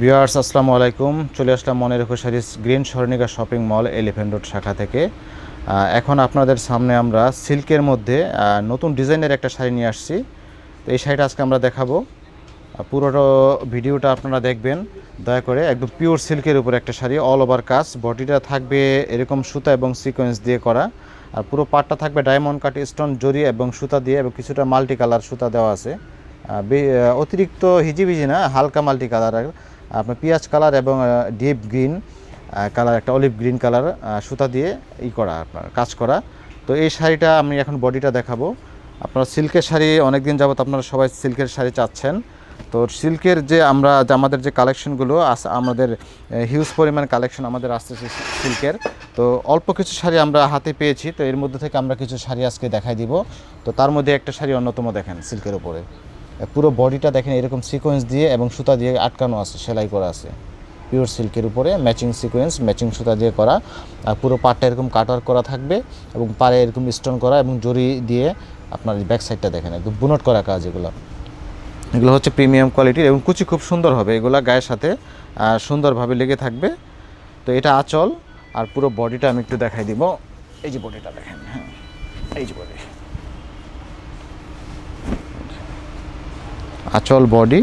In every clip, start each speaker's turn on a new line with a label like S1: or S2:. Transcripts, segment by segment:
S1: Viewers আসসালামু আলাইকুম। চলে আসলাম মনে রেখো Sarees Green Swarnika Shopping Mall Elephant Road শাখা থেকে। এখন আপনাদের সামনে আমরা সিল্কের মধ্যে নতুন ডিজাইনের একটা শাড়ি নিয়ে আসছি। তো এই শাড়িটা আজকে আমরা দেখাবো। পুরোটা ভিডিওটা আপনারা দেখবেন। দয়া করে একদম পিওর সিল্কের উপর একটা শাড়ি অল ওভার কাজ। বডিটা থাকবে এরকম সুতা এবং সিকোয়েন্স দিয়ে করা। আর পুরো পাটটা থাকবে ডায়মন্ড কাট স্টোন জরি এবং সুতা দিয়ে এবং কিছুটা মাল্টি কালার সুতা দেওয়া আছে। অতিরিক্ত হিজিবিজি না, হালকা মাল্টি কালার আপনার পেঁয়াজ কালার এবং ডিপ গ্রিন কালার, একটা অলিভ গ্রিন কালার সুতা দিয়ে ই করা আপনার, কাজ করা। তো এই শাড়িটা আমি এখন বডিটা দেখাবো। আপনার সিল্কের শাড়ি অনেক দিন যাবত আপনারা সবাই সিল্কের শাড়ি চাচ্ছেন। তো সিল্কের যে আমরা আমাদের যে কালেকশনগুলো আছে আমাদের হিউজ পরিমাণ কালেকশন আমাদের আসতেছে সিল্কের। তো অল্প কিছু শাড়ি আমরা হাতে পেয়েছি, তো এর মধ্যে থেকে আমরা কিছু শাড়ি আজকে দেখাই দিব। তো তার মধ্যে একটা শাড়ি অন্যতম দেখেন সিল্কের উপরে। পুরো বডিটা দেখেন এরকম সিকোয়েন্স দিয়ে এবং সুতা দিয়ে আটকানো আছে, সেলাই করা আছে। পিওর সিল্কের উপরে ম্যাচিং সিকোয়েন্স ম্যাচিং সুতা দিয়ে করা, আর পুরো পাটটা এরকম কাটার করা থাকবে এবং পাড়ে এরকম স্টোন করা এবং জরি দিয়ে আপনার ব্যাক সাইডটা দেখেন, একদম বুনট করা কাজ এগুলো। এগুলো হচ্ছে প্রিমিয়াম কোয়ালিটির এবং কুচি খুব সুন্দর হবে, এগুলো গায়ের সাথে সুন্দরভাবে লেগে থাকবে। তো এটা আচল, আর পুরো বডিটা আমি একটু দেখাই দিব। এই যে বডিটা দেখেন হ্যাঁ এই যে বডি। আঁচল বডি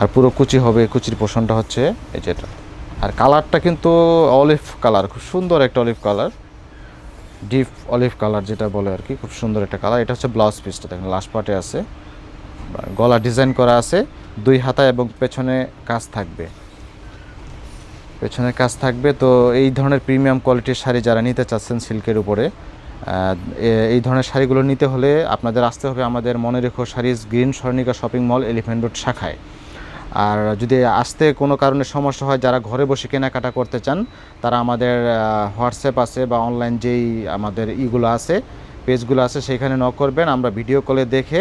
S1: আর পুরো কুচি হবে, কুচির পোষণটা হচ্ছে এই যেটা আর কালারটা কিন্তু অলিভ কালার খুব সুন্দর একটা olive colour deep olive colour যেটা বলে আর কি, খুব সুন্দর একটা কালার এটা হচ্ছে ব্লাউজ পিসটা দেখেন লাস্ট পার্টে আছে। গলা ডিজাইন করা আছে, দুই হাতা এবং পেছনে কাজ থাকবে। পেছনে কাজ থাকবে, তো এই ধরনের প্রিমিয়াম কোয়ালিটির শাড়ি যারা নিতে চাচ্ছেন সিল্কের উপরে এই ধরনের শাড়িগুলো নিতে হলে আপনাদের আসতে হবে আমাদের মনে রেখো Sarees Green Swarnika Shopping Mall Elephant Road, শাখায়। আর যদি আসতে কোনো কারণে সমস্যা হয়, যারা ঘরে বসে কেনাকাটা করতে চান, তারা আমাদের হোয়াটসঅ্যাপ আছে বা অনলাইন যেই আমাদের ইগুলো আছে, পেজগুলো আছে সেখানে নক করবেন। আমরা ভিডিও কলে দেখে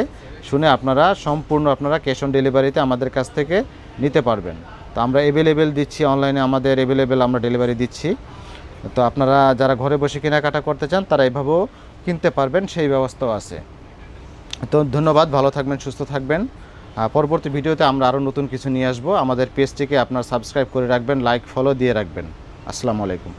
S1: শুনে আপনারা সম্পূর্ণ আপনারা ক্যাশ অন ডেলিভারিতে আমাদের কাছ থেকে নিতে পারবেন। তো আমরা অ্যাভেলেবেল দিচ্ছি, অনলাইনে আমাদের অ্যাভেলেবেল আমরা ডেলিভারি দিচ্ছি। তো আপনারা যারা ঘরে বসে কেনাকাটা করতে চান, তারা এভাবেও কিনতে পারবেন, সেই ব্যবস্থাও আছে। তো ধন্যবাদ, ভালো থাকবেন, সুস্থ থাকবেন। পরবর্তী ভিডিওতে আমরা আরও নতুন কিছু নিয়ে আসব। আমাদের পেজটিকে আপনার সাবস্ক্রাইব করে রাখবেন, লাইক, ফলো দিয়ে রাখবেন। আসসালামু আলাইকুম।